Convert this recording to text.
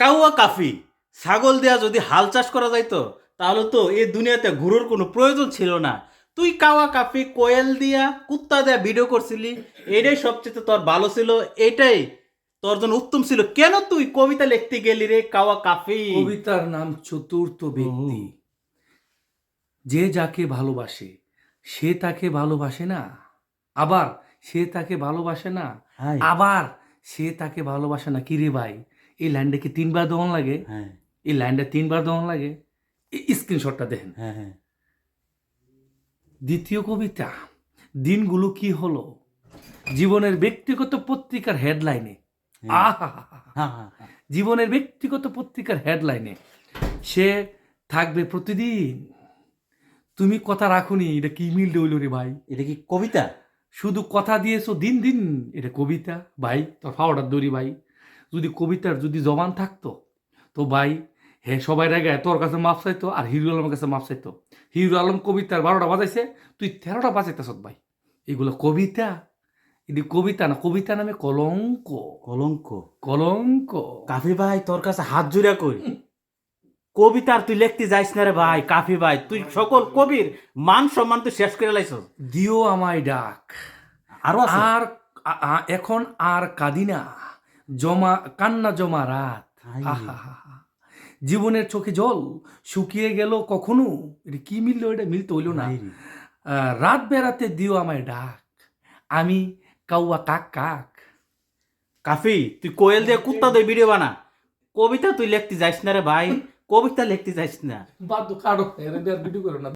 কাউয়া কাফি ছাগল দেয়া যদি হাল চাষ করা যাইতো তাহলে তো এই দুনিয়াতে ঘুরোর কোনো প্রয়োজন ছিল না। তুই কাওয়া কাফি কোয়েল দিয়া কুত্তা দেয়া ভিডিও করছিলি এটাই সবচেয়ে তোর ভালো ছিল এটাই তোর জন্য উত্তম ছিল। কেন তুই কবিতা লিখতে গেলি রে কাওয়া কাফি? কবিতার নাম চতুর্থ ব্যক্তি। যে যাকে ভালোবাসে সে তাকে ভালোবাসে না। আবার সে তাকে ভালোবাসে না আবার সে তাকে ভালোবাসে না। কিরে ভাই? এই লাইনটা কি তিনবার দহন লাগে? হ্যাঁ। এই লাইনটা তিনবার দহন লাগে? এই স্ক্রিনশটটা দেখেন। হ্যাঁ হ্যাঁ। দ্বিতীয় কবিতা দিনগুলো কি হলো? জীবনের ব্যক্তিগত পত্রিকার হেডলাইনে হ্যাঁ। আহা। জীবনের ব্যক্তিগত পত্রিকার হেডলাইনে সে থাকবে প্রতিদিন। তুমি কথা রাখুনি এটা কি মিল হইল রে ভাই? এটা কি কবিতা? শুধু কথা দিয়েছ দিন দিন এটা কবিতা। ভাই তোর ফাওয়াটার দড়ি ভাই। যদি কবিতার যদি জবান থাকতো তো ভাই হে সবাই রেগে তোর কাছে মাপ চাইতো আর হিরু আলমের কাছে মাপ চাইতো। হিরু আলম কবিতার বারোটা বাজাইছে তুই তেরোটা বাজাইতেছ ভাই। এগুলো কবিতা? এটি কবিতা না কবিতা নামে কলঙ্ক। কলঙ্ক? কলঙ্ক। কাফি ভাই তোর কাছে হাত জুড়া কই? কবিতা আর তুই লিখতে যাইস না রে ভাই কাফি ভাই। তুই সকল কবির মান সম্মান তুই শেষ করে লাইছ দিও আমায় ডাক। আরও আর এখন আর কাদিনা জমা কান্না জমা রাত। জীবনের চোখে জল শুকিয়ে গেল কখনো? এটা কি মিললো? এটা মিলতে হইল না। রাত বেড়াতে দিও আমায় ডাক। আমি কাউয়া কাক কাক। কাফি তুই কোয়েল দিয়ে কুত্তা দিয়ে ভিডিও বানা। কবিতা তুই লিখতে যাইস না রে ভাই। কবিতা লিখতে যাইস না। বাদ কারও ভিডিও করো না।